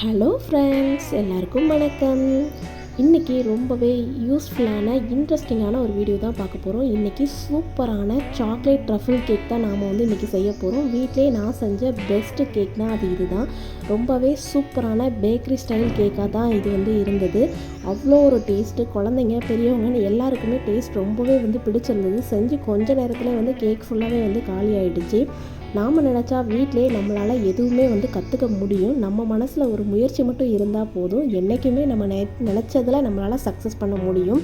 Hello friends எல்லாருக்கும் வணக்கம். இன்றைக்கி ரொம்பவே யூஸ்ஃபுல்லான இன்ட்ரெஸ்டிங்கான ஒரு வீடியோ தான் பார்க்க போகிறோம் இன்றைக்கி சூப்பரான சாக்லேட் ட்ரஃபிள் கேக் தான் நாம் வந்து இன்றைக்கி செய்ய போகிறோம் வீட்டிலே நான் செஞ்ச பெஸ்ட்டு கேக்னால் அது இதுதான். ரொம்பவே சூப்பரான பேக்கரி ஸ்டைல் கேக்காக தான் இது வந்து இருந்தது. அவ்வளோ ஒரு டேஸ்ட்டு குழந்தைங்க பெரியவங்கன்னு எல்லாருக்குமே டேஸ்ட் ரொம்பவே வந்து பிடிச்சிருந்தது. செஞ்சு கொஞ்ச நேரத்தில் வந்து கேக் ஃபுல்லாகவே வந்து காலி ஆகிடுச்சு நாம் நினச்சா வீட்டிலே நம்மளால் எதுவுமே வந்து கற்றுக்க முடியும். நம்ம மனசில் ஒரு முயற்சி மட்டும் இருந்தால் போதும். என்றைக்குமே நம்ம நெ நினச்சதில் நம்மளால் சக்ஸஸ் பண்ண முடியும்.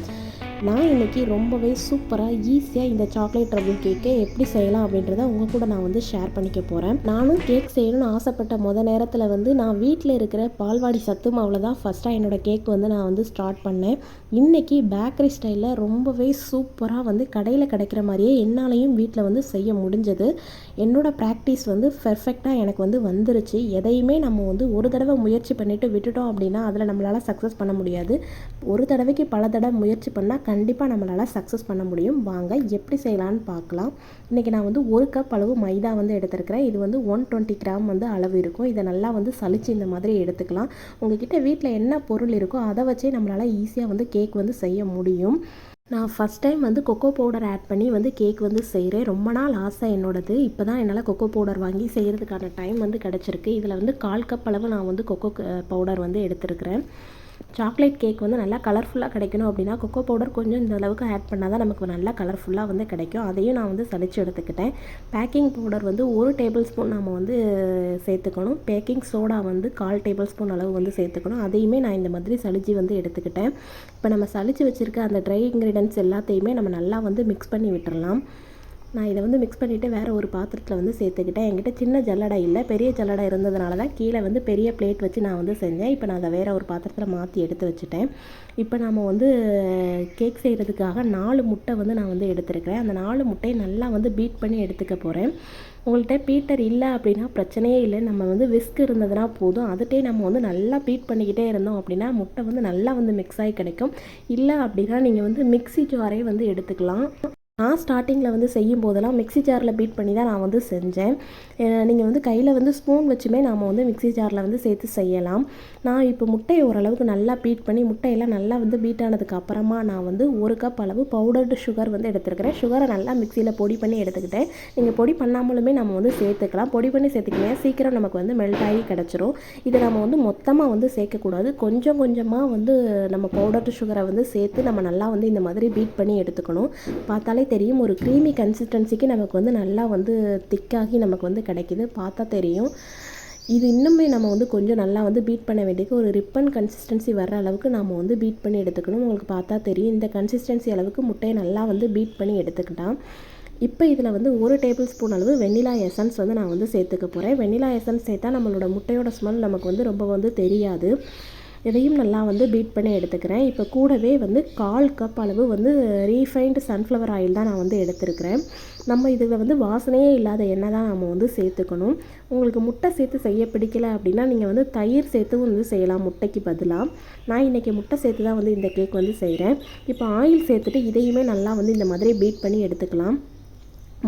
நான் இன்றைக்கி ரொம்பவே சூப்பராக ஈஸியாக இந்த சாக்லேட் ட்ரபிள் கேக்கை எப்படி செய்யலாம் அப்படின்றத உங்கள் கூட நான் வந்து ஷேர் பண்ணிக்க போகிறேன் நானும் கேக் செய்யணும்னு ஆசைப்பட்ட மொதல் நேரத்தில் வந்து நான் வீட்டில் இருக்கிற பால்வாடி சத்து மாவில் தான் ஃபஸ்ட்டாக என்னோடய கேக் வந்து நான் வந்து ஸ்டார்ட் பண்ணேன். இன்றைக்கி பேக்கரி ஸ்டைலில் ரொம்பவே சூப்பராக வந்து கடையில் கிடைக்கிற மாதிரியே என்னாலையும் வீட்டில் வந்து செய்ய முடிஞ்சது. என்னோடய ப்ராக்டிஸ் வந்து பெர்ஃபெக்டாக எனக்கு வந்து வந்துருச்சு. எதையுமே நம்ம வந்து ஒரு தடவை முயற்சி பண்ணிவிட்டு விட்டுட்டோம் அப்படின்னா அதில் நம்மளால் சக்ஸஸ் பண்ண முடியாது. ஒரு தடவைக்கு பல தடவை முயற்சி பண்ணால் கண்டிப்பாக நம்மளால் சக்ஸஸ் பண்ண முடியும். வாங்க எப்படி செய்யலான்னு பார்க்கலாம். இன்றைக்கி நான் வந்து ஒரு கப் அளவு மைதா வந்து எடுத்துருக்கிறேன். இது வந்து ஒன் டுவெண்ட்டி கிராம் வந்து அளவு இருக்கும். இதை நல்லா வந்து சளிச்சு இந்த மாதிரி எடுத்துக்கலாம். உங்ககிட்ட வீட்டில் என்ன பொருள் இருக்கோ அதை வச்சே நம்மளால் ஈஸியாக வந்து கேக் வந்து செய்ய முடியும். நான் ஃபஸ்ட் டைம் வந்து கொக்கோ பவுடர் ஆட் பண்ணி வந்து கேக் வந்து செய்கிறேன் ரொம்ப நாள் ஆசை என்னோடது. இப்போ தான் என்னால் கொக்கோ பவுடர் வாங்கி செய்கிறதுக்கான டைம் வந்து கிடச்சிருக்கு. இதில் வந்து கால் கப் அளவு நான் வந்து கொக்கோ பவுடர் வந்து எடுத்துருக்கிறேன். சாக்லேட் கேக் வந்து நல்லா கலர்ஃபுல்லாக கிடைக்கணும் அப்படின்னா கொக்கோ பவுடர் கொஞ்சம் இந்த அளவுக்கு ஆட் பண்ணால் தான் நமக்கு நல்லா கலர்ஃபுல்லாக வந்து கிடைக்கும். அதையும் நான் வந்து சளிச்சு எடுத்துக்கிட்டேன். பேக்கிங் பவுடர் வந்து ஒரு டேபிள் ஸ்பூன் நம்ம வந்து சேர்த்துக்கணும். பேக்கிங் சோடா வந்து கால் டேபிள் ஸ்பூன் அளவு வந்து சேர்த்துக்கணும். அதையுமே நான் இந்த மாதிரி சளிச்சு வந்து எடுத்துக்கிட்டேன். இப்போ நம்ம சளிச்சு வச்சுருக்க அந்த ட்ரை இன்க்ரீடியன்ஸ் எல்லாத்தையுமே நம்ம நல்லா வந்து மிக்ஸ் பண்ணி விட்டுடலாம் நான் இதை வந்து மிக்ஸ் பண்ணிவிட்டு வேறு ஒரு பாத்திரத்தில் வந்து சேர்த்துக்கிட்டேன். என்கிட்ட சின்ன ஜல்லடை இல்லை. பெரிய ஜல்லடை இருந்ததுனால தான் கீழே வந்து பெரிய பிளேட் வச்சு நான் வந்து செஞ்சேன். இப்போ நான் அதை வேறு ஒரு பாத்திரத்தில் மாற்றி எடுத்து வச்சுட்டேன். இப்போ நாம் வந்து கேக் செய்கிறதுக்காக நாலு முட்டை வந்து நான் வந்து எடுத்துருக்கிறேன். அந்த நாலு முட்டையை நல்லா வந்து பீட் பண்ணி எடுத்துக்க போகிறேன் உங்கள்கிட்ட பீட்டர் இல்லை அப்படின்னா பிரச்சனையே இல்லை. நம்ம வந்து விஸ்க் இருந்ததுனா போதும். அதுகிட்டே நம்ம வந்து நல்லா பீட் பண்ணிக்கிட்டே இருந்தோம் அப்படின்னா முட்டை வந்து நல்லா வந்து மிக்ஸ் ஆகி கிடைக்கும். இல்லை அப்படின்னா நீங்கள் வந்து மிக்ஸி ஜாரே வந்து எடுத்துக்கலாம். நான் ஸ்டார்டிங்கில் வந்து செய்யும் போதெல்லாம் மிக்சி ஜாரில் பீட் பண்ணி தான் நான் வந்து செஞ்சேன். நீங்கள் வந்து கையில் வந்து ஸ்பூன் வச்சுமே நாம் வந்து மிக்சி ஜாரில் வந்து சேர்த்து செய்யலாம். நான் இப்போ முட்டையை ஓரளவுக்கு நல்லா பீட் பண்ணி முட்டையெல்லாம் நல்லா வந்து பீட் ஆனதுக்கு அப்புறமா நான் வந்து ஒரு கப் அளவு பவுடர்டு சுகர் வந்து எடுத்துருக்கிறேன். சுகரை நல்லா மிக்சியில் பொடி பண்ணி எடுத்துக்கிட்டேன். நீங்கள் பொடி பண்ணாமலுமே நம்ம வந்து சேர்த்துக்கலாம். பொடி பண்ணி சேர்த்துக்கிங்க சீக்கிரம் நமக்கு வந்து மெல்ட் ஆகி கிடச்சிரும். இதை நம்ம வந்து மொத்தமாக வந்து சேர்க்கக்கூடாது. கொஞ்சம் கொஞ்சமாக வந்து நம்ம பவுடர்டு சுகரை வந்து சேர்த்து நம்ம நல்லா வந்து இந்த மாதிரி பீட் பண்ணி எடுத்துக்கணும். பார்த்தாலே தெரியும் ஒரு க்ரீமி கன்சிஸ்டன்சிக்கு நமக்கு வந்து நல்லா வந்து திக்காகி நமக்கு வந்து கிடைக்கிது பார்த்தா தெரியும். இது இன்னுமே நம்ம வந்து கொஞ்சம் நல்லா வந்து பீட் பண்ண வேண்டியது. ஒரு ரிப்பன் கன்சிஸ்டன்சி வர்ற அளவுக்கு நம்ம வந்து பீட் பண்ணி எடுத்துக்கணும். உங்களுக்கு பார்த்தா தெரியும். இந்த கன்சிஸ்டன்சி அளவுக்கு முட்டையை நல்லா வந்து பீட் பண்ணி எடுத்துக்கிட்டான் இப்போ இதில் வந்து ஒரு டேபிள் ஸ்பூன் அளவு வெண்ணிலா எசன்ஸ் வந்து நான் வந்து சேர்த்துக்க போகிறேன் வெண்ணிலா எசன்ஸ் சேர்த்தா நம்மளோட முட்டையோட ஸ்மெல் நமக்கு வந்து ரொம்ப வந்து தெரியாது. இதையும் நல்லா வந்து பீட் பண்ணி எடுத்துக்கிறேன். இப்போ கூடவே வந்து கால் கப் அளவு வந்து ரீஃபைன்டு சன்ஃப்ளவர் ஆயில் தான் நான் வந்து எடுத்துருக்கிறேன். நம்ம இதில் வந்து வாசனையே இல்லாத எண்ணெய் தான் நம்ம வந்து சேர்த்துக்கணும். உங்களுக்கு முட்டை சேர்த்து செய்ய பிடிக்கல அப்படின்னா நீங்கள் வந்து தயிர் சேர்த்தும் வந்து செய்யலாம் முட்டைக்கு பதிலாக நான் இன்றைக்கி முட்டை சேர்த்து தான் வந்து இந்த கேக் வந்து செய்கிறேன் இப்போ ஆயில் சேர்த்துட்டு இதையுமே நல்லா வந்து இந்த மாதிரி பீட் பண்ணி எடுத்துக்கலாம்.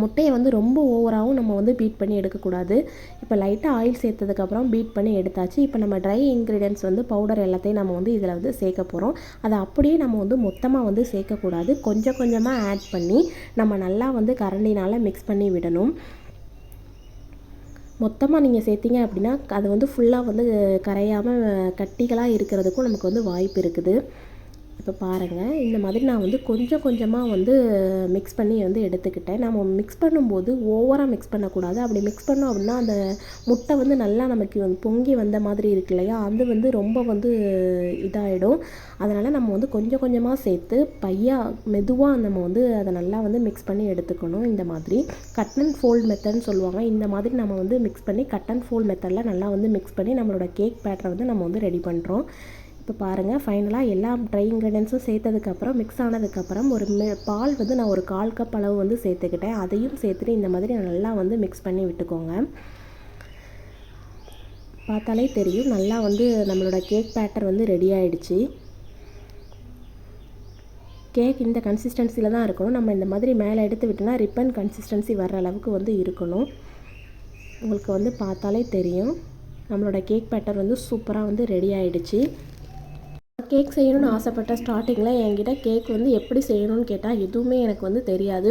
முட்டையை வந்து ரொம்ப ஓவராகவும் நம்ம வந்து பீட் பண்ணி எடுக்கக்கூடாது. இப்போ லைட்டாக ஆயில் சேர்த்ததுக்கப்புறம் பீட் பண்ணி எடுத்தாச்சு. இப்போ நம்ம ட்ரை இன்க்ரீடியன்ஸ் வந்து பவுடர் எல்லாத்தையும் நம்ம வந்து இதில் வந்து சேர்க்க போகிறோம் அதை அப்படியே நம்ம வந்து மொத்தமாக வந்து சேர்க்கக்கூடாது. கொஞ்சம் கொஞ்சமாக ஆட் பண்ணி நம்ம நல்லா வந்து கரண்டினால் மிக்ஸ் பண்ணி விடணும். மொத்தமாக நீங்கள் சேர்த்திங்க அப்படின்னா அது வந்து ஃபுல்லாக வந்து கரையாமல் கட்டிகளாக இருக்கிறதுக்கும் நமக்கு வந்து வாய்ப்பு இருக்குது. இப்போ பாருங்கள் இந்த மாதிரி நான் வந்து கொஞ்சம் கொஞ்சமாக வந்து மிக்ஸ் பண்ணி வந்து எடுத்துக்கிட்டேன். நம்ம மிக்ஸ் பண்ணும்போது ஓவராக மிக்ஸ் பண்ணக்கூடாது. அப்படி மிக்ஸ் பண்ணோம் அப்படின்னா அந்த முட்டை வந்து நல்லா நமக்கு வந்து பொங்கி வந்த மாதிரி இருக்கு இல்லையா? அது வந்து ரொம்ப வந்து இதாகிடும் அதனால் நம்ம வந்து கொஞ்சம் கொஞ்சமாக சேர்த்து பையா மெதுவாக நம்ம வந்து அதை நல்லா வந்து மிக்ஸ் பண்ணி எடுத்துக்கணும். இந்த மாதிரி கட் அண்ட் ஃபோல்ட் மெத்தட்னு சொல்லுவாங்க. இந்த மாதிரி நம்ம வந்து மிக்ஸ் பண்ணி கட் அண்ட் ஃபோல்ட் மெத்தடில் நல்லா வந்து மிக்ஸ் பண்ணி நம்மளோட கேக் பேட்டரை வந்து நம்ம வந்து ரெடி பண்ணுறோம் இப்போ பாருங்கள் ஃபைனலாக எல்லா ட்ரை இன்க்ரீடியன்ஸும் சேர்த்ததுக்கப்புறம் மிக்ஸ் ஆனதுக்கப்புறம் ஒரு பால் வந்து நான் ஒரு கால் கப் அளவு வந்து சேர்த்துக்கிட்டேன். அதையும் சேர்த்துட்டு இந்த மாதிரி நல்லா வந்து மிக்ஸ் பண்ணி விட்டுக்கோங்க. பார்த்தாலே தெரியும் நல்லா வந்து நம்மளோட கேக் பேட்டர் வந்து ரெடி ஆகிடுச்சு கேக் இந்த கன்சிஸ்டன்சியில் தான் இருக்கணும். நம்ம இந்த மாதிரி மேலே எடுத்து விட்டோம்னா ரிப்பன் கன்சிஸ்டன்சி வர்ற அளவுக்கு வந்து இருக்கணும். உங்களுக்கு வந்து பார்த்தாலே தெரியும். நம்மளோட கேக் பேட்டர் வந்து சூப்பராக வந்து ரெடி ஆகிடுச்சு கேக் செய்யணும்னு ஆசைப்பட்ட ஸ்டார்டிங்கில் என்கிட்ட கேக் வந்து எப்படி செய்யணும்னு கேட்டால் எதுவுமே எனக்கு வந்து தெரியாது.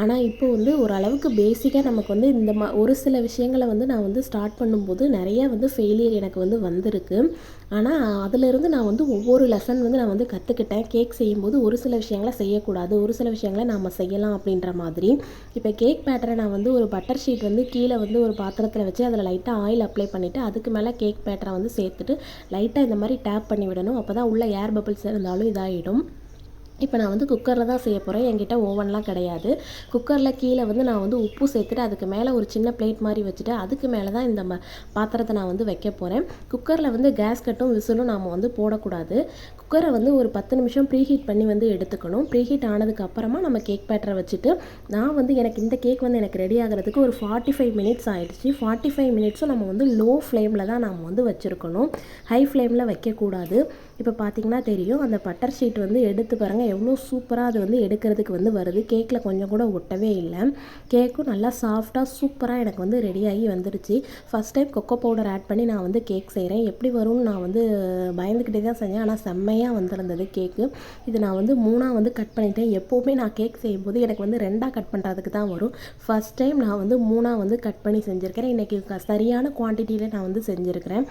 ஆனால் இப்போ வந்து ஓரளவுக்கு பேசிக்காக நமக்கு வந்து இந்த மா ஒரு சில விஷயங்களை வந்து நான் வந்து ஸ்டார்ட் பண்ணும்போது நிறைய வந்து ஃபெயிலியர் எனக்கு வந்து வந்திருக்கு. ஆனால் அதிலிருந்து நான் வந்து ஒவ்வொரு லெசன் வந்து நான் வந்து கற்றுக்கிட்டேன் கேக் செய்யும்போது ஒரு சில விஷயங்களை செய்யக்கூடாது ஒரு சில விஷயங்களை நாம் செய்யலாம் அப்படின்ற மாதிரி. இப்போ கேக் பேட்டரை நான் வந்து ஒரு பட்டர் ஷீட் வந்து கீழே வந்து ஒரு பாத்திரத்தில் வச்சு அதில் லைட்டாக ஆயில் அப்ளை பண்ணிவிட்டு அதுக்கு மேலே கேக் பேட்டரை வந்து சேர்த்துட்டு லைட்டாக இந்த மாதிரி டேப் பண்ணி விடணும். அப்போ தான் உள்ளே ஏர் பபிள்ஸ் இருந்தாலும் இதாகிடும் இப்போ நான் வந்து குக்கரில் தான் செய்ய போகிறேன் என்கிட்ட ஓவன்லாம் கிடையாது. குக்கரில் கீழே வந்து நான் வந்து உப்பு சேர்த்துட்டு அதுக்கு மேலே ஒரு சின்ன பிளேட் மாதிரி வச்சுட்டு அதுக்கு மேலே தான் இந்த ம- பாத்திரத்தை நான் வந்து வைக்க போகிறேன் குக்கரில் வந்து கேஸ் கட்டும் விசிலும் நாம் வந்து போடக்கூடாது. குக்கரை வந்து ஒரு பத்து நிமிஷம் ப்ரீஹீட் பண்ணி வந்து எடுத்துக்கணும். ப்ரீஹீட் ஆனதுக்கு அப்புறமா நம்ம கேக் பேட்டரை வச்சுட்டு நான் வந்து எனக்கு இந்த கேக் வந்து எனக்கு ரெடி ஆகிறதுக்கு ஒரு ஃபார்ட்டி ஃபைவ் மினிட்ஸ் ஆகிடுச்சு ஃபார்ட்டி ஃபைவ் மினிட்ஸும் நம்ம வந்து லோ ஃப்ளேமில் தான் நம்ம வந்து வச்சுருக்கணும். ஹை ஃப்ளேமில் வைக்கக்கூடாது இப்போ பார்த்தீங்கன்னா தெரியும் அந்த பட்டர் ஷீட் வந்து எடுத்து பாருங்கள் எவ்வளோ சூப்பராக அது வந்து எடுக்கிறதுக்கு வந்து வருது. கேக்கில் கொஞ்சம் கூட ஒட்டவே இல்லை. கேக்கும் நல்லா சாஃப்டாக சூப்பராக எனக்கு வந்து ரெடியாகி வந்துடுச்சு first time cocoa powder add பண்ணி நான் வந்து கேக் செய்கிறேன் எப்படி வரும்னு நான் வந்து பயந்துக்கிட்டே தான் செஞ்சேன். ஆனால் செம்மையாக வந்திருந்தது கேக்கு இது நான் வந்து மூணாக வந்து கட் பண்ணிட்டேன். எப்போவுமே நான் கேக் செய்யும்போது எனக்கு வந்து ரெண்டாக கட் பண்ணுறதுக்கு தான் வரும். ஃபஸ்ட் டைம் நான் வந்து மூணாக வந்து கட் பண்ணி செஞ்சுருக்கிறேன். இன்றைக்கி சரியான குவான்டிட்டியில் நான் வந்து செஞ்சுருக்கிறேன்.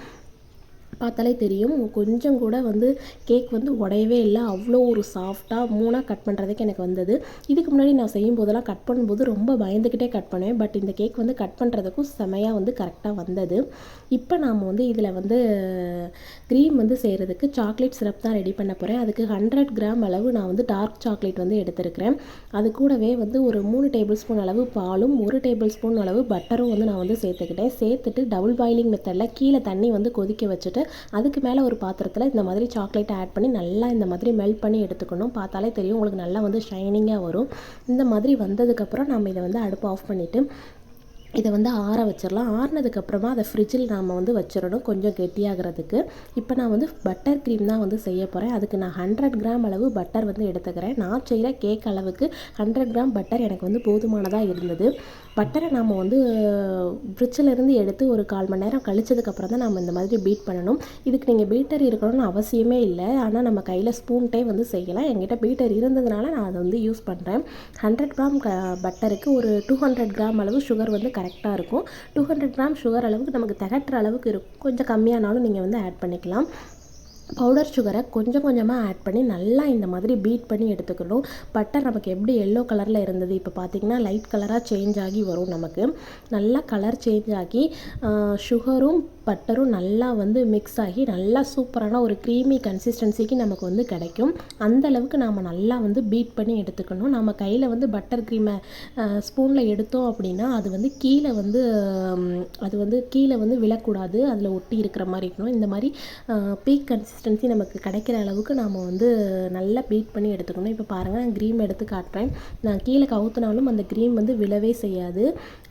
பார்த்தாலே தெரியும். கொஞ்சம் கூட வந்து கேக் வந்து உடையவே இல்லை. அவ்வளோ ஒரு சாஃப்டாக மூணாக கட் பண்ணுறதுக்கு எனக்கு வந்தது. இதுக்கு முன்னாடி நான் செய்யும் போதெல்லாம் கட் பண்ணும்போது ரொம்ப பயந்துக்கிட்டே கட் பண்ணுவேன். பட் இந்த கேக் வந்து கட் பண்ணுறதுக்கும் செமையாக வந்து கரெக்டாக வந்தது. இப்போ நாம் வந்து இதில் வந்து க்ரீம் வந்து செய்கிறதுக்கு சாக்லேட் சிரப் தான் ரெடி பண்ண போகிறேன் அதுக்கு ஹண்ட்ரட் கிராம் அளவு நான் வந்து டார்க் சாக்லேட் வந்து எடுத்திருக்கிறேன். அது கூடவே வந்து ஒரு மூணு டேபிள் ஸ்பூன் அளவு பாலும் ஒரு டேபிள் ஸ்பூன் அளவு பட்டரும் வந்து நான் வந்து சேர்த்துக்கிட்டேன். சேர்த்துட்டு டபுள் பாயிலிங் மெத்தடில் கீழே தண்ணி வந்து கொதிக்க வச்சுட்டு அதுக்கு மேலே ஒரு பாத்திரத்தில் இந்த மாதிரி சாக்லேட்டை ஆட் பண்ணி நல்லா இந்த மாதிரி மெல்ட் பண்ணி எடுத்துக்கணும். பார்த்தாலே தெரியும் உங்களுக்கு நல்லா வந்து ஷைனிங்காக வரும். இந்த மாதிரி வந்ததுக்கப்புறம் நம்ம இதை வந்து அடுப்பு ஆஃப் பண்ணிவிட்டு இதை வந்து ஆற வச்சிடலாம். ஆறுனதுக்கப்புறமா அதை ஃப்ரிட்ஜில் நாம் வந்து வச்சிடணும் கொஞ்சம் கெட்டியாகிறதுக்கு. இப்போ நான் வந்து பட்டர் க்ரீம் தான் வந்து செய்ய போகிறேன் அதுக்கு நான் ஹண்ட்ரட் கிராம் அளவு பட்டர் வந்து எடுத்துக்கிறேன். நான் செய்கிற கேக் அளவுக்கு ஹண்ட்ரட் கிராம் பட்டர் எனக்கு வந்து போதுமானதாக இருந்தது. பட்டரை நாம் வந்து ஃப்ரிட்ஜிலேருந்து எடுத்து ஒரு கால் மணி நேரம் கழிச்சதுக்கப்புறம் தான் நம்ம இந்த மாதிரி பீட் பண்ணணும். இதுக்கு நீங்கள் பீட்டர் இருக்கணும்னு அவசியமே இல்லை. ஆனால் நம்ம கையில் ஸ்பூன்ட்டே வந்து செய்யலாம். என்கிட்ட பீட்டர் இருந்ததுனால நான் அதை வந்து யூஸ் பண்ணுறேன் ஹண்ட்ரட் கிராம் க பட்டருக்கு ஒரு டூ ஹண்ட்ரட் கிராம் அளவு சுகர் வந்து கரெக்டாக இருக்கும். டூ ஹண்ட்ரட் கிராம் சுகர் அளவுக்கு நமக்கு திகட்டுற அளவுக்கு இருக்கும் கொஞ்சம் கம்மியானாலும் நீங்கள் வந்து ஆட் பண்ணிக்கலாம். பவுடர் சுகரை கொஞ்சம் கொஞ்சமாக ஆட் பண்ணி நல்லா இந்த மாதிரி பீட் பண்ணி எடுத்துக்கணும். பட்டர் நமக்கு எப்படி எல்லோ கலரில் இருந்தது? இப்போ பார்த்தீங்கன்னா லைட் கலராக சேஞ்ச் ஆகி வரும் நமக்கு. நல்லா கலர் சேஞ்ச் ஆகி சுகரும் பட்டரும் நல்லா வந்து மிக்ஸ் ஆகி நல்லா சூப்பரான ஒரு க்ரீமி கன்சிஸ்டன்சிக்கு நமக்கு வந்து கிடைக்கும். அந்த அளவுக்கு நாம் நல்லா வந்து பீட் பண்ணி எடுத்துக்கணும். நம்ம கையில் வந்து பட்டர் க்ரீமை ஸ்பூனில் எடுத்தோம் அப்படின்னா அது வந்து கீழே வந்து அது வந்து கீழே வந்து விழக்கூடாது. அதில் ஒட்டி இருக்கிற மாதிரி இருக்கணும். இந்த மாதிரி பீக் கன்சிஸ்டன்சி நமக்கு கிடைக்கிற அளவுக்கு நாம் வந்து நல்லா பீட் பண்ணி எடுத்துக்கணும். இப்போ பாருங்கள் நான் க்ரீம் எடுத்து காட்டுறேன். நான் கீழே கவுத்துனாலும் அந்த க்ரீம் வந்து விழவே செய்யாது.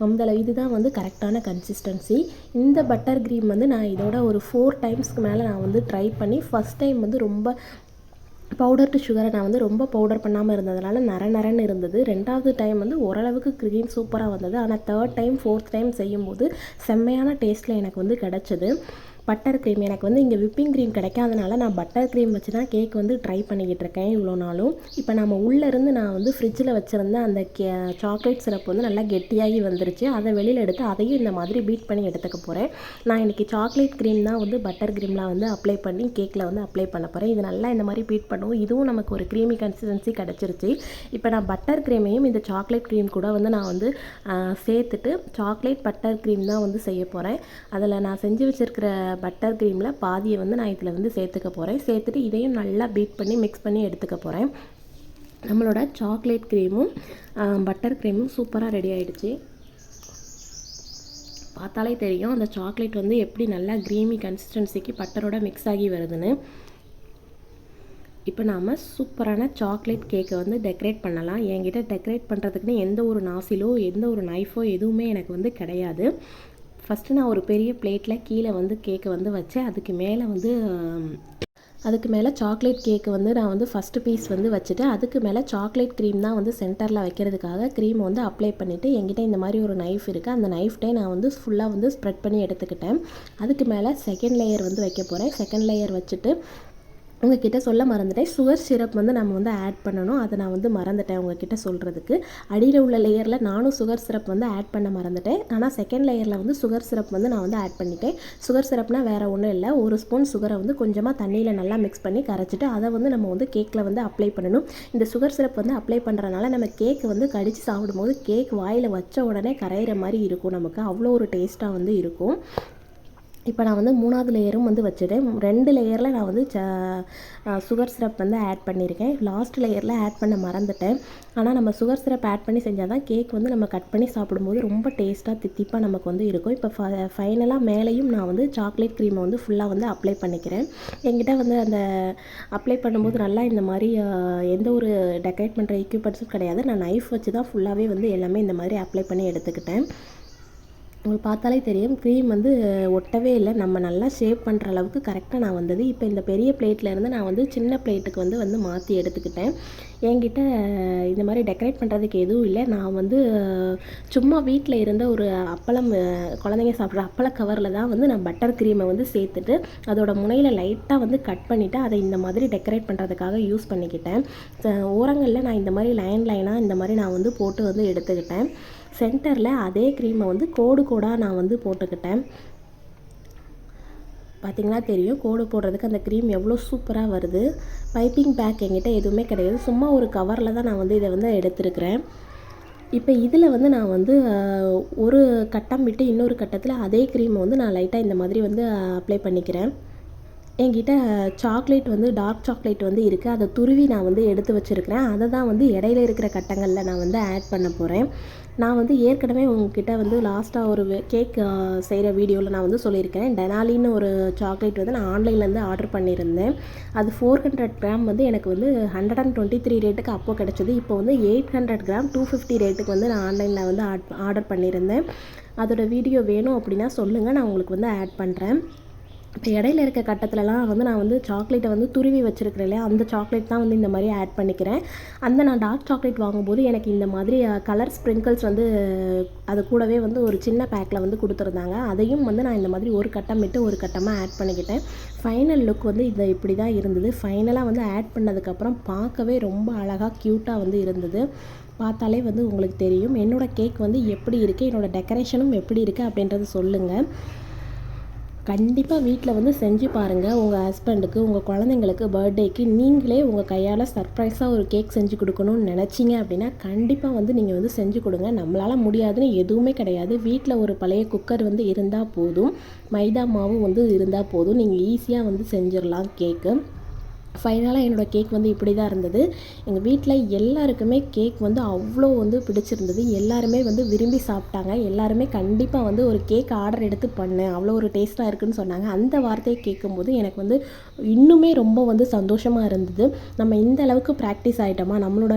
அந்தளவு இதுதான் வந்து கரெக்டான கன்சிஸ்டன்சி இந்த பட்டர் க்ரீம் வந்து நான் இதோட ஒரு ஃபோர் டைம்ஸ்க்கு மேலே நான் வந்து ட்ரை பண்ணி ஃபஸ்ட் டைம் வந்து ரொம்ப பவுடர் டு சுகரை நான் வந்து ரொம்ப பவுடர் பண்ணாமல் இருந்ததுனால நர நரன்னு இருந்தது. ரெண்டாவது டைம் வந்து ஓரளவுக்கு க்ரீம் சூப்பராக வந்தது. ஆனால் தேர்ட் டைம் ஃபோர்த் டைம் செய்யும்போது செம்மையான டேஸ்ட்டில் எனக்கு வந்து கிடச்சிது. பட்டர் க்ரீம் எனக்கு வந்து இங்கே விப்பிங் க்ரீம் கிடைக்காதனால நான் பட்டர் க்ரீம் வச்சு தான் கேக் வந்து ட்ரை பண்ணிக்கிட்டு இருக்கேன் இவ்வளோ நாளும். இப்போ நம்ம உள்ளேருந்து நான் வந்து ஃப்ரிட்ஜில் வச்சுருந்த அந்த கே சாக்லேட் சிரப் வந்து நல்லா கெட்டியாகி வந்துருச்சு. அதை வெளியில் எடுத்து அதையும் இந்த மாதிரி பீட் பண்ணி எடுத்துக்க போகிறேன் நான் இன்றைக்கி சாக்லேட் க்ரீம் தான் வந்து பட்டர் க்ரீம்லாம் வந்து அப்ளை பண்ணி கேக்கில் வந்து அப்ளை பண்ண போகிறேன் இது நல்லா இந்த மாதிரி பீட் பண்ணுவோம் இதுவும் நமக்கு ஒரு க்ரீமி கன்சிஸ்டன்சி கிடச்சிருச்சு. இப்போ நான் பட்டர் க்ரீமையும் இந்த சாக்லேட் க்ரீம் கூட வந்து நான் வந்து சேர்த்துட்டு சாக்லேட் பட்டர் க்ரீம் தான் வந்து செய்ய போகிறேன் அதில் நான் செஞ்சு வச்சுருக்கிற பட்டர் க்ரீமில் பாதியை வந்து நான் இதில் வந்து சேர்த்துக்க போகிறேன் சேர்த்துட்டு இதையும் நல்லா பீட் பண்ணி மிக்ஸ் பண்ணி எடுத்துக்க போகிறேன் நம்மளோட சாக்லேட் க்ரீமும் பட்டர் க்ரீமும் சூப்பராக ரெடி ஆகிடுச்சு பார்த்தாலே தெரியும் அந்த சாக்லேட் வந்து எப்படி நல்லா க்ரீமி கன்சிஸ்டன்சிக்கு பட்டரோட மிக்ஸ் ஆகி வருதுன்னு. இப்போ நாம் சூப்பரான சாக்லேட் கேக்கை வந்து டெக்கரேட் பண்ணலாம். என்கிட்ட டெக்கரேட் பண்ணுறதுக்குன்னு எந்த ஒரு நாசிலோ எந்த ஒரு நைஃபோ எதுவுமே எனக்கு வந்து கிடையாது. ஃபஸ்ட்டு நான் ஒரு பெரிய பிளேட்டில் கீழே வந்து கேக்கை வந்து வச்சேன். அதுக்கு மேலே வந்து அதுக்கு மேலே சாக்லேட் கேக்கு வந்து நான் வந்து ஃபஸ்ட்டு பீஸ் வந்து வச்சுட்டு அதுக்கு மேலே சாக்லேட் க்ரீம் தான் வந்து சென்டரில் வைக்கிறதுக்காக க்ரீம் வந்து அப்ளை பண்ணிவிட்டு என்கிட்ட இந்த மாதிரி ஒரு நைஃப் இருக்குது அந்த நைஃப்டே நான் வந்து ஃபுல்லாக வந்து ஸ்ப்ரெட் பண்ணி எடுத்துக்கிட்டேன். அதுக்கு மேலே செகண்ட் லேயர் வந்து வைக்க போகிறேன் செகண்ட் லேயர் வச்சுட்டு உங்ககிட்ட சொல்ல மறந்துட்டேன். சுகர் சிரப் வந்து நம்ம வந்து ஆட் பண்ணணும். அதை நான் வந்து மறந்துட்டேன் உங்ககிட்ட சொல்கிறதுக்கு அடியில் உள்ள லேயரில் நானும் சுகர் சிரப் வந்து ஆட் பண்ண மறந்துட்டேன். ஆனால் செகண்ட் லேயரில் வந்து சுகர் சிரப் வந்து நான் வந்து ஆட் பண்ணிட்டேன். சுகர் சிரப்னால் வேறு ஒன்றும் இல்லை. ஒரு ஸ்பூன் சுகரை வந்து கொஞ்சமாக தண்ணியில் நல்லா மிக்ஸ் பண்ணி கரைச்சிட்டு அதை வந்து நம்ம வந்து கேக்கில் வந்து அப்ளை பண்ணணும். இந்த சுகர் சிரப் வந்து அப்ளை பண்ணுறனால நம்ம கேக் வந்து கடித்து சாப்பிடும்போது கேக் வாயில் வச்ச உடனே கரையிற மாதிரி இருக்கும் நமக்கு. அவ்வளோ ஒரு டேஸ்ட்டாக வந்து இருக்கும். இப்போ நான் வந்து மூணாவது லேயரும் வந்து வச்சுட்டேன். ரெண்டு லேயரில் நான் வந்து ச சுகர் சிரப் வந்து ஆட் பண்ணியிருக்கேன். லாஸ்ட் லேயரில் ஆட் பண்ண மறந்துட்டேன். ஆனால் நம்ம சுகர் சிரப் ஆட் பண்ணி செஞ்சால் தான் கேக் வந்து நம்ம கட் பண்ணி சாப்பிடும்போது ரொம்ப டேஸ்ட்டாக தித்திப்பாக நமக்கு வந்து இருக்கும். இப்போ ஃப ஃபைனலாக மேலேயும் நான் வந்து சாக்லேட் க்ரீமை வந்து ஃபுல்லாக வந்து அப்ளை பண்ணிக்கிறேன். என்கிட்ட வந்து அந்த அப்ளை பண்ணும்போது நல்லா இந்த மாதிரி எந்த ஒரு டெக்கரேட் பண்ணுற எக்யூப்மெண்ட்ஸும் கிடையாது. நான் நைஃப் வச்சு தான் ஃபுல்லாகவே வந்து எல்லாமே இந்த மாதிரி அப்ளை பண்ணி எடுத்துக்கிட்டேன். உங்களுக்கு பார்த்தாலே தெரியும். க்ரீம் வந்து ஒட்டவே இல்லை. நம்ம நல்லா ஷேப் பண்ணுற அளவுக்கு கரெக்டாக நான் வந்தது. இப்போ இந்த பெரிய பிளேட்லேருந்து நான் வந்து சின்ன பிளேட்டுக்கு வந்து வந்து மாற்றி எடுத்துக்கிட்டேன். என்கிட்ட இந்த மாதிரி டெக்கரேட் பண்ணுறதுக்கு எதுவும் இல்லை. நான் வந்து சும்மா வீட்டில் இருந்த ஒரு அப்பளம் குழந்தைங்க சாப்பிட்ற அப்பள கவரில் தான் வந்து நான் பட்டர் க்ரீமை வந்து சேர்த்துட்டு அதோட முனையில் லைட்டாக வந்து கட் பண்ணிவிட்டு அதை இந்த மாதிரி டெக்கரேட் பண்ணுறதுக்காக யூஸ் பண்ணிக்கிட்டேன். ஓரங்களில் நான் இந்த மாதிரி லைன் லைனாக இந்த மாதிரி நான் வந்து போட்டு வந்து எடுத்துக்கிட்டேன். சென்டரில் அதே க்ரீமை வந்து கோடு கோடாக நான் வந்து போட்டுக்கிட்டேன். பார்த்திங்கன்னா தெரியும். கோடு போடுறதுக்கு அந்த க்ரீம் எவ்வளோ சூப்பராக வருது. பைப்பிங் பேக் என்கிட்ட எதுவுமே கிடையாது. சும்மா ஒரு கவரில் தான் நான் வந்து இதை வந்து எடுத்துருக்கிறேன். இப்போ இதில் வந்து நான் வந்து ஒரு கட்டம் விட்டு இன்னொரு கட்டத்தில் அதே க்ரீமை வந்து நான் லைட்டாக இந்த மாதிரி வந்து அப்ளை பண்ணிக்கிறேன். என்கிட்ட சாக்லேட் வந்து டார்க் சாக்லேட் வந்து இருக்குது அதை துருவி நான் வந்து எடுத்து வச்சுருக்கிறேன். அதை தான் வந்து இடையில இருக்கிற கட்டங்களில் நான் வந்து ஆட் பண்ண போகிறேன் நான் வந்து ஏற்கனவே உங்ககிட்ட வந்து லாஸ்ட்டாக ஒரு கேக் செய்கிற வீடியோவில் நான் வந்து சொல்லியிருக்கேன். டெனாலின்னு ஒரு சாக்லேட் வந்து நான் ஆன்லைன்லேருந்து ஆர்டர் பண்ணியிருந்தேன். அது ஃபோர் ஹண்ட்ரட் கிராம் வந்து எனக்கு வந்து ஹண்ட்ரட் அண்ட் டுவெண்ட்டி த்ரீ ரேட்டுக்கு அப்போ கிடச்சிது. இப்போ வந்து eight hundred gram two fifty ரேட்டுக்கு வந்து நான் ஆன்லைனில் வந்து ஆர்டர் பண்ணியிருந்தேன். அதோடய வீடியோ வேணும் அப்படின்னா சொல்லுங்கள் நான் உங்களுக்கு வந்து ஆட் பண்ணுறேன் இப்போ இடையில இருக்க கட்டத்துலலாம் வந்து நான் வந்து சாக்லேட்டை வந்து துருவி வச்சுருக்கிறேன் இல்லையா? அந்த சாக்லேட் தான் வந்து இந்த மாதிரி ஆட் பண்ணிக்கிறேன். அந்த நான் டார்க் சாக்லேட் வாங்கும்போது எனக்கு இந்த மாதிரி கலர் ஸ்ப்ரிங்கிள்ஸ் வந்து அது கூடவே வந்து ஒரு சின்ன பேக்கில் வந்து கொடுத்துருந்தாங்க. அதையும் வந்து நான் இந்த மாதிரி ஒரு கட்டம் விட்டு ஒரு கட்டமாக ஆட் பண்ணிக்கிட்டேன். ஃபைனல் லுக் வந்து இதை இப்படி தான் இருந்தது ஃபைனலாக வந்து ஆட் பண்ணதுக்கப்புறம் பார்க்கவே ரொம்ப அழகாக க்யூட்டாக வந்து இருந்தது. பார்த்தாலே வந்து உங்களுக்கு தெரியும். என்னோடய கேக் வந்து எப்படி இருக்குது என்னோடய டெக்கரேஷனும் எப்படி இருக்குது அப்படின்றத சொல்லுங்கள் கண்டிப்பாக வீட்டில் வந்து செஞ்சு பாருங்கள் உங்கள் ஹஸ்பண்டுக்கு உங்கள் குழந்தைங்களுக்கு பர்த்டேக்கு நீங்களே உங்கள் கையால் சர்ப்ரைஸாக ஒரு கேக் செஞ்சு கொடுக்கணும்னு நினச்சிங்க அப்படின்னா கண்டிப்பாக வந்து நீங்கள் வந்து செஞ்சு கொடுங்க. நம்மளால் முடியாதுன்னு எதுவுமே கிடையாது. வீட்டில் ஒரு பழைய குக்கர் வந்து இருந்தால் போதும். மைதா மாவும் வந்து இருந்தால் போதும். நீங்கள் ஈஸியாக வந்து செஞ்சிடலாம் கேக்கு ஃபைனலாக என்னோடய கேக் வந்து இப்படி தான் இருந்தது. எங்கள் வீட்டில் எல்லாருக்குமே கேக் வந்து அவ்வளோ வந்து பிடிச்சிருந்தது. எல்லாருமே வந்து விரும்பி சாப்பிட்டாங்க. எல்லாருமே கண்டிப்பாக வந்து ஒரு கேக் ஆர்டர் எடுத்து பண்ணு அவ்வளோ ஒரு டேஸ்ட்டாக இருக்குதுன்னு சொன்னாங்க. அந்த வார்த்தையை கேட்கும்போது எனக்கு வந்து இன்னுமே ரொம்ப வந்து சந்தோஷமாக இருந்தது. நம்ம இந்த அளவுக்கு ப்ராக்டிஸ் ஆகிட்டோமா நம்மளோட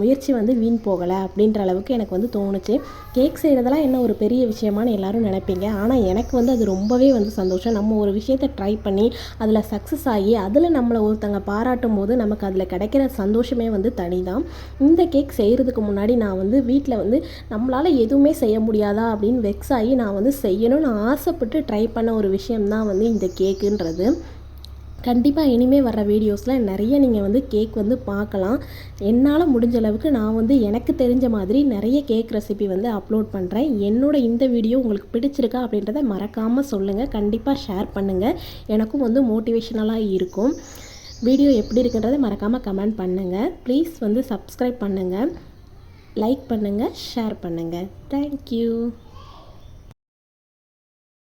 முயற்சி வந்து வீண் போகலை அப்படின்ற அளவுக்கு எனக்கு வந்து தோணுச்சு. கேக் செய்கிறதெல்லாம் என்ன ஒரு பெரிய விஷயமானு எல்லோரும் நினைப்பீங்க. ஆனால் எனக்கு வந்து அது ரொம்பவே வந்து சந்தோஷம். நம்ம ஒரு விஷயத்தை ட்ரை பண்ணி அதில் சக்ஸஸ் ஆகி அதில் நம்மளை ஒருத்தங்க பாராட்டும் போது நமக்கு அதில் கிடைக்கிற சந்தோஷமே வந்து தனி தான் இந்த கேக் செய்கிறதுக்கு முன்னாடி நான் வந்து வீட்டில் வந்து நம்மளால் எதுவுமே செய்ய முடியாதா அப்படின்னு வெக்ஸ் ஆகி நான் வந்து செய்யணும்னு ஆசைப்பட்டு ட்ரை பண்ண ஒரு விஷயம்தான் வந்து இந்த கேக்குன்றது கண்டிப்பாக இனிமேல் வர வீடியோஸில் நிறைய நீங்கள் வந்து கேக் வந்து பார்க்கலாம். என்னால் முடிஞ்ச அளவுக்கு நான் வந்து எனக்கு தெரிஞ்ச மாதிரி நிறைய கேக் ரெசிபி வந்து அப்லோட் பண்ணுறேன் என்னோட இந்த வீடியோ உங்களுக்கு பிடிச்சிருக்கா அப்படின்றத மறக்காமல் சொல்லுங்கள் கண்டிப்பாக ஷேர் பண்ணுங்கள் எனக்கும் வந்து மோட்டிவேஷனலாக இருக்கும். வீடியோ எப்படி இருக்குன்றதை மறக்காமல் கமெண்ட் பண்ணுங்கள் ப்ளீஸ் வந்து சப்ஸ்கிரைப் பண்ணுங்கள் லைக் பண்ணுங்கள் ஷேர் பண்ணுங்கள் தேங்க்யூ